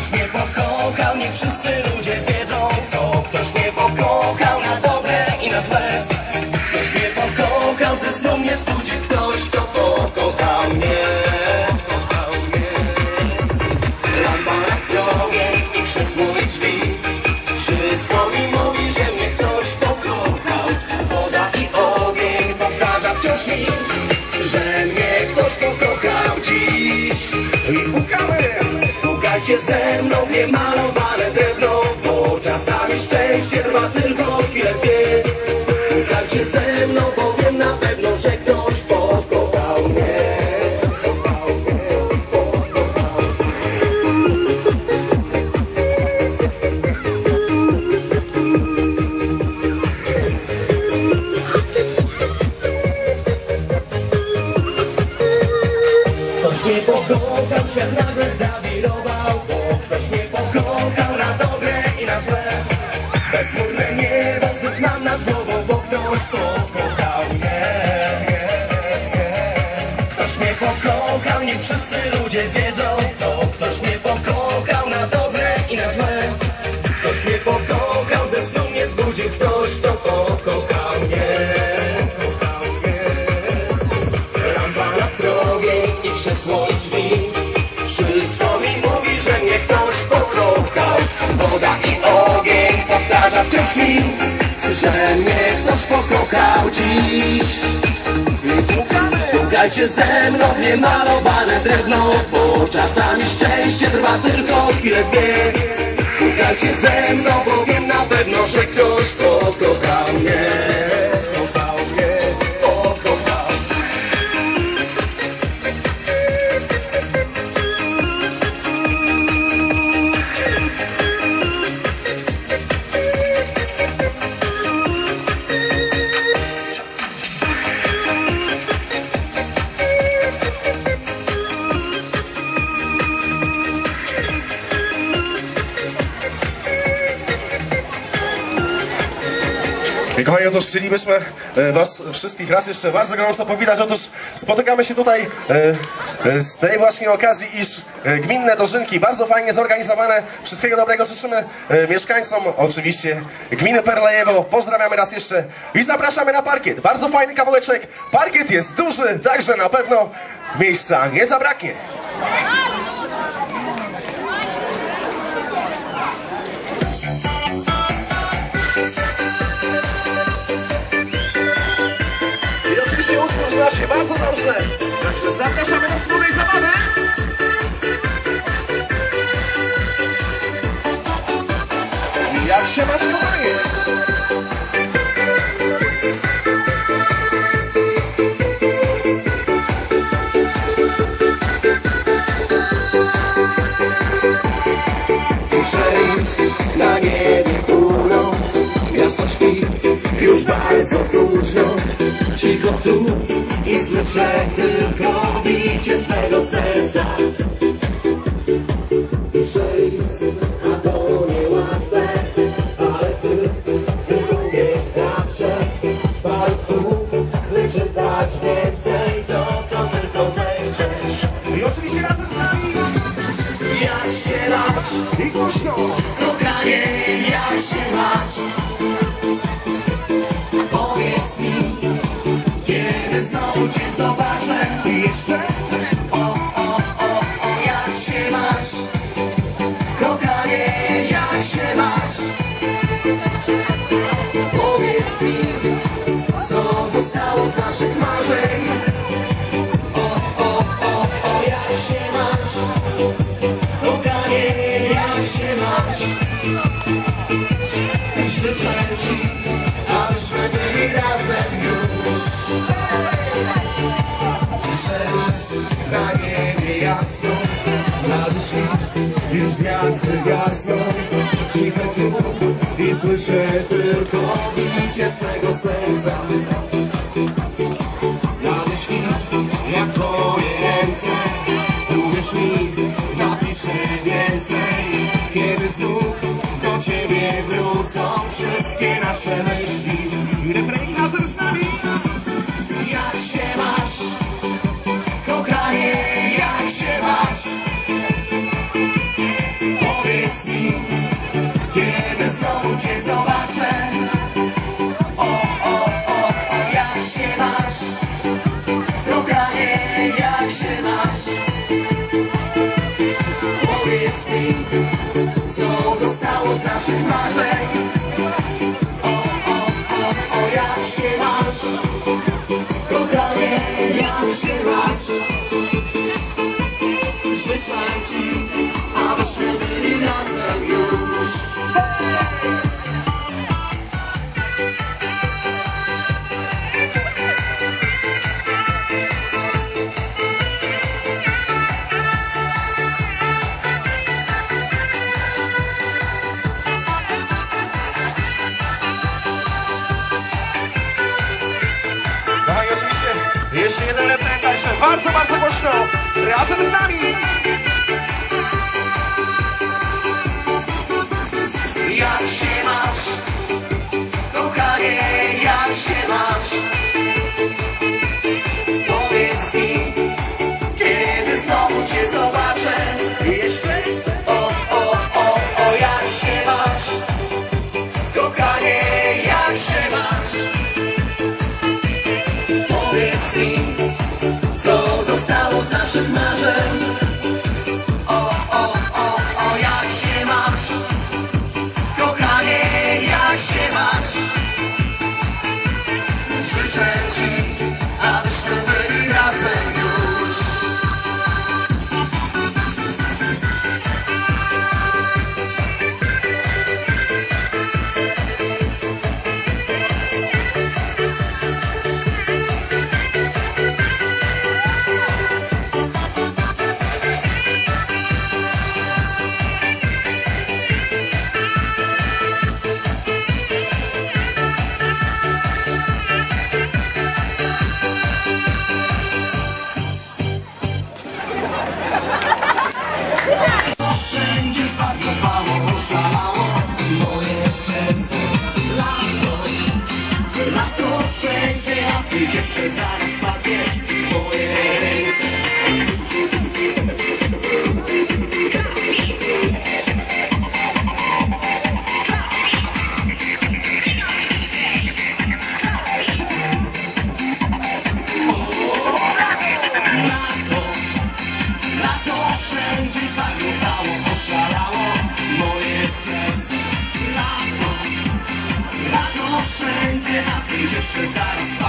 Ktoś mnie pokochał, nie wszyscy ludzie Słuchajcie ze mną, nie malowane i drzwi Wszystko mi mówi, że mnie ktoś pokochał Woda i ogień powtarza wciąż mi Że mnie ktoś pokochał dziś. Słuchajcie ze mną, nie malowane drewno Bo czasami szczęście trwa tylko chwilę dwie. Słuchajcie ze mną, bo wiem na pewno, że ktoś pokochał Otóż chcielibyśmy e, Was wszystkich raz jeszcze bardzo gorąco powitać. Otóż spotykamy się tutaj e, e, z tej właśnie okazji, iż gminne dożynki, bardzo fajnie zorganizowane. Wszystkiego dobrego życzymy mieszkańcom, oczywiście gminy Perlejewo. Pozdrawiamy raz jeszcze i zapraszamy na parkiet. Bardzo fajny kawałeczek. Parkiet jest duży, także na pewno miejsca nie zabraknie. Zapraszamy do wspólnej zabawy. Jak się masz kochanie? Na niebie śpi już bardzo późno Cicho tu słyszę tylko bicie swego serca. Szejc, się masz? Kochanie, jak się masz? Życzę ci, abyśmy byli razem już Szerus na niebie jasno Nad świt już gwiazdy gasną Cicho tu i słyszę tylko bicie swego serca wrócą Wszystkie nasze myśli Życzę ci, abyśmy byli razem jeszcze jeden bardzo, bardzo głośno. Razem z nami. Życzę ci, abyśmy Just czy zaraz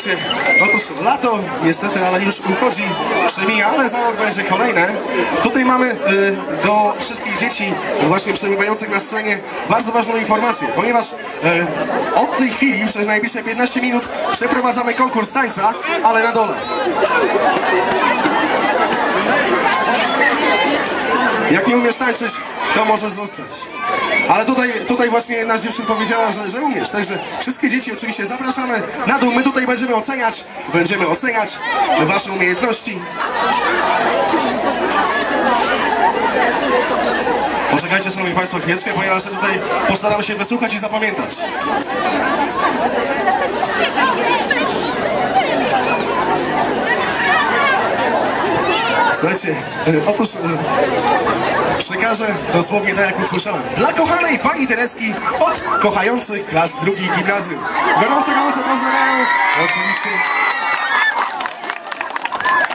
E, Słuchajcie, otóż lato niestety, ale już uchodzi, przemija, ale za rok będzie kolejne. Tutaj mamy e, do wszystkich dzieci właśnie przebywających na scenie bardzo ważną informację, ponieważ e, od tej chwili przez najbliższe 15 minut przeprowadzamy konkurs tańca, ale na dole. Jak nie umiesz tańczyć, to możesz zostać. Ale tutaj, tutaj właśnie jedna z dziewczyn powiedziała, że, że umiesz. Także wszystkie dzieci oczywiście zapraszamy na dół. My tutaj będziemy oceniać, będziemy oceniać wasze umiejętności. Poczekajcie, szanowni państwo, chwileczkę, ponieważ ja tutaj postaram się wysłuchać i zapamiętać. Słuchajcie, e, otóż przekażę dosłownie tak jak usłyszałem. Dla kochanej pani Tereski od kochających klas drugiej gimnazjum. Gorąco, gorąco pozdrawiam. Oczywiście.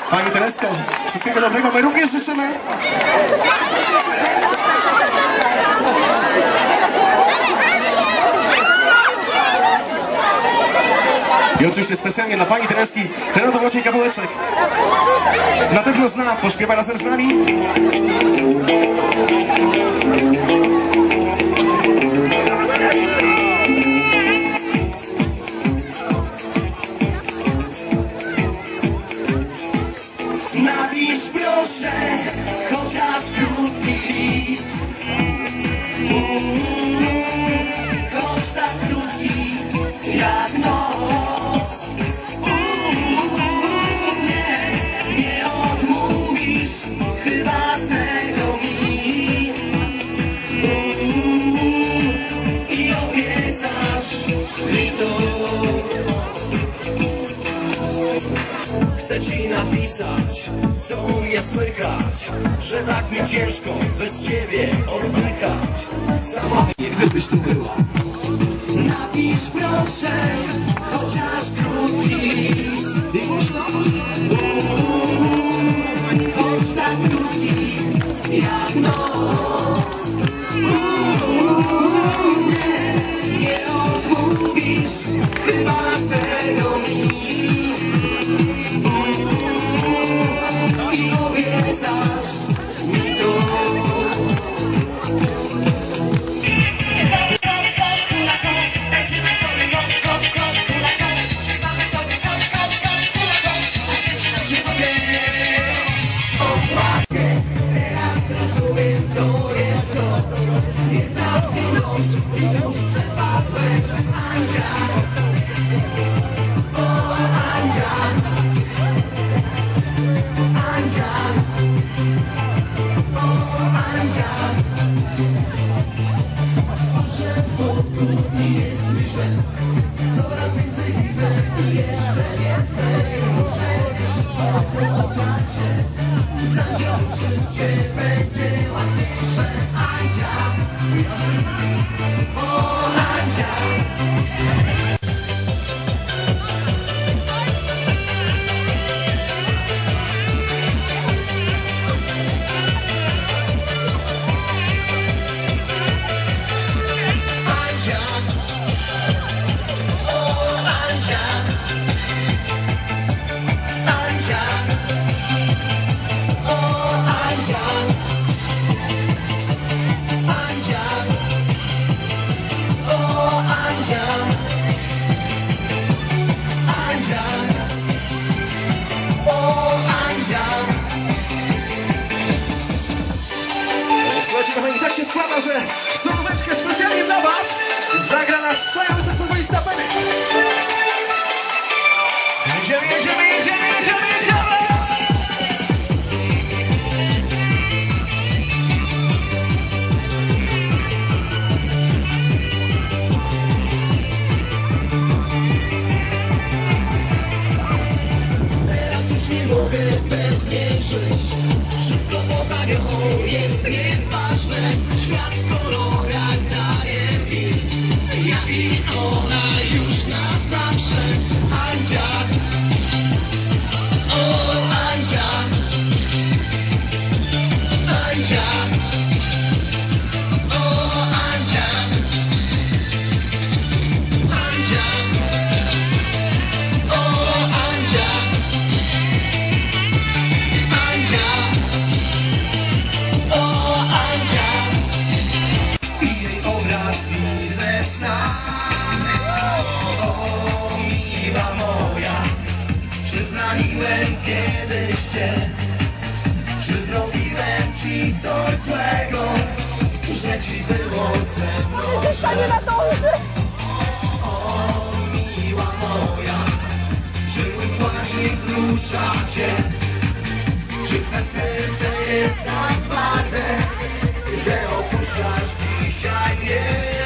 Pani Teresko, wszystkiego dobrego. My również życzymy. I oczywiście specjalnie dla pani Tereski ten oto właśnie kawałeczek. Na pewno zna, pośpiewa razem z nami. Napisz proszę chociaż Chcę ci napisać, co u mnie słychać Że tak mi ciężko bez ciebie oddychać. Sama nie gdybyś tu była. Napisz proszę, chociaż Piszę ci, że łące O, miła moja Czy mój właśnie wzrusza cię Czy twe serce jest tak twarde Że opuszczasz dzisiaj mnie.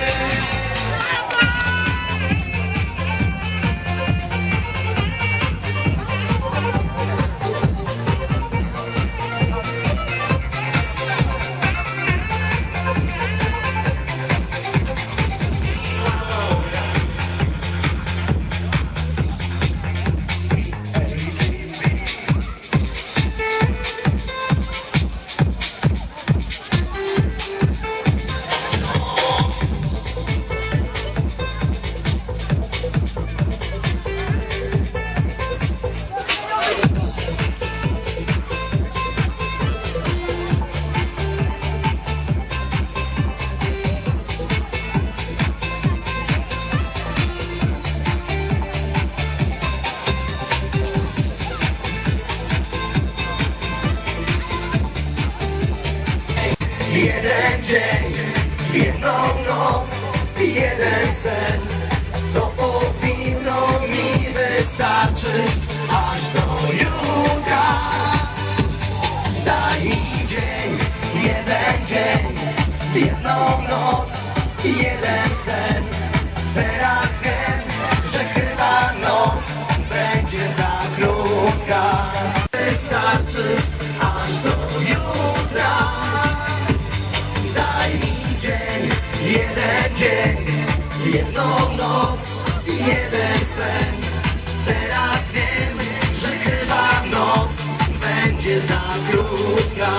Dzień Jedną noc i jeden sen. Teraz wiem, że chyba noc będzie za krótka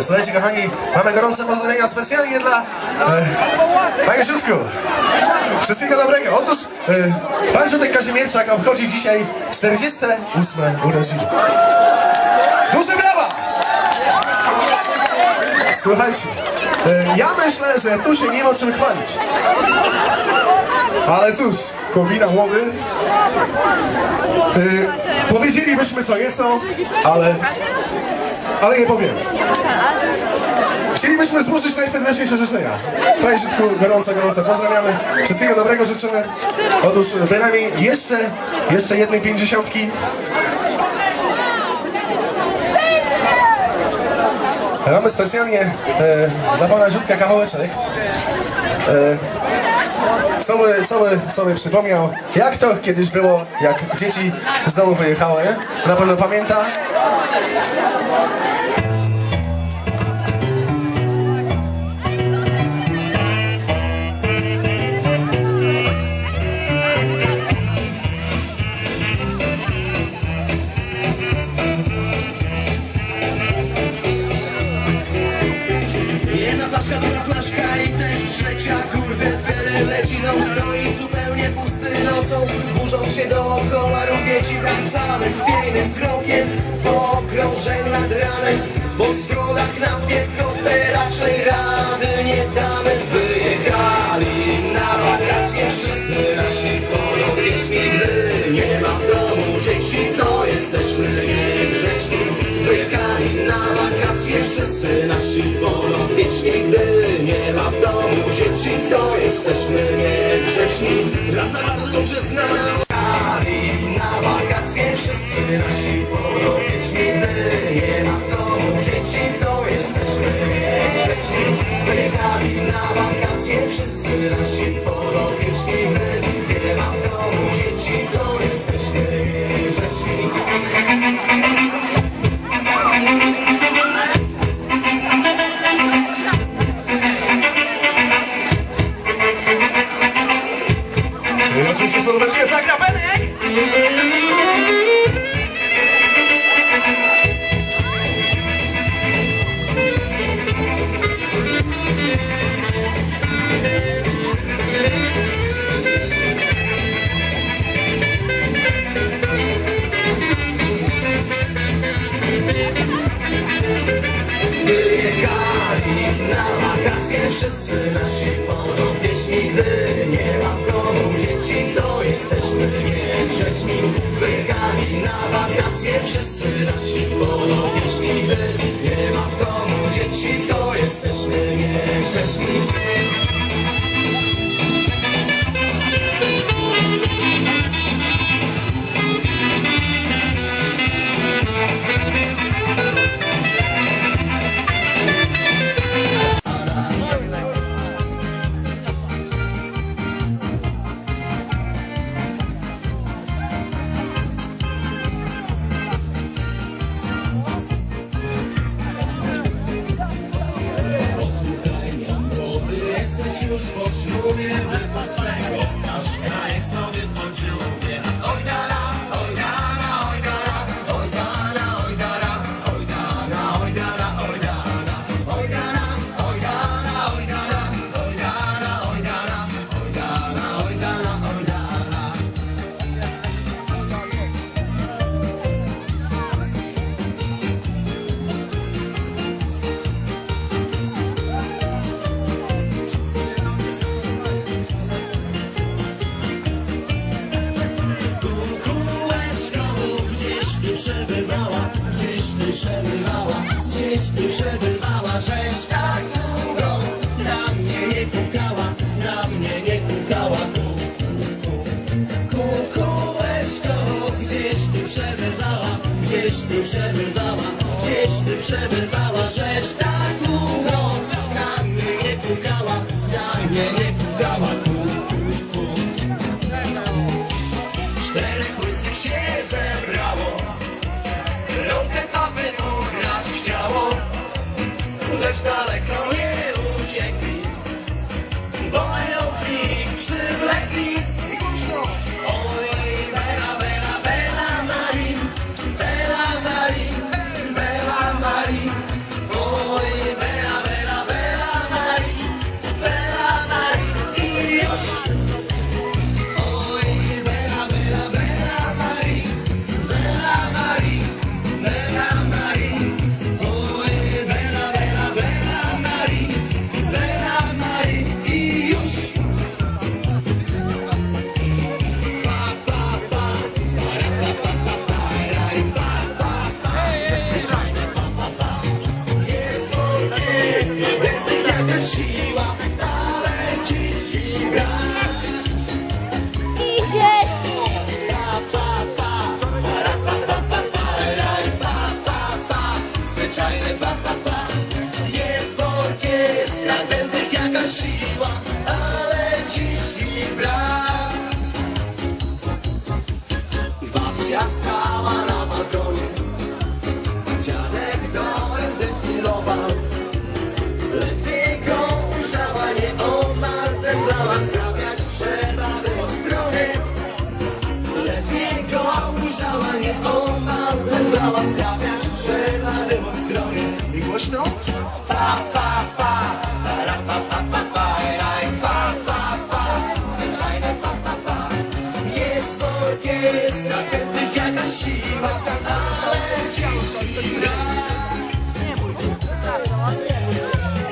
Słuchajcie kochani, mamy gorące pozdrowienia specjalnie dla e, Panie. Wszystkiego dobrego. Otóż e, Pan Siutek Kazimierczak obchodzi dzisiaj 48 urodziny. Duże brawa! Słuchajcie, e, ja myślę, że tu się nie ma czym chwalić. Ale cóż, kowina młody. E, powiedzielibyśmy co nieco, ale, ale nie powiem. Chcielibyśmy złożyć najserdeczniejsze życzenia. Panie Żydku, gorąco, gorąco pozdrawiamy. Wszystkiego dobrego życzymy. Otóż bynajmniej jeszcze, jeszcze jednej pięćdziesiątki. Mamy specjalnie e, dla pana Żydka kawałeczek. E, co by, co, by, by przypomniał, jak to kiedyś było, jak dzieci z domu wyjechały. Na pewno pamięta. Trzecia Kurde, byle leci no stoi zupełnie pusty nocą. Burzą się dookoła, robię ci wracamy Chwiejnym krokiem po okrążeniu nad ranem. Bo zgoda na piechotę raczej rady nie damy Wyjechali na wakacje wszyscy nasi polowieśni Gdy nie ma w domu dzieci, to jesteśmy wakacje wszyscy nasi polowieśni Gdy nie ma w domu dzieci, to jesteśmy niegrzeczni. Raz za bardzo dobrze Wyjechali na wakacje wszyscy nasi polowieśni Gdy nie ma w domu dzieci, to jesteśmy niegrzeczni. Wyjechali na wakacje wszyscy nasi polowieśni Gdy serdecznie zagra Benek! Na wakacje wszyscy nasi podobieśni Gdy nie ma w domu dzieci, to jesteśmy niegrzeczni Wyjechali na wakacje wszyscy nasi podobieśni Gdy nie ma w domu dzieci, to jesteśmy niegrzeczni przebywała, gdzieś ty przebywała, gdzieś ty przebywała, żeś tak długo na mnie nie pukała, na mnie nie pukała. Czterech łysych się zebrało, lądę papy ugrać chciało, lecz daleko nie uciekli, bo elopnik przywlekli. są? Pa, pa, pa, ra, pa, pa, pa, pa, raj, pa, pa, pa, zwyczajne pa, pa, pa. Jest orkiestra, pewnych jakaś siła, ale dziś i raj. Nie bój się, przepraszam, ale nie.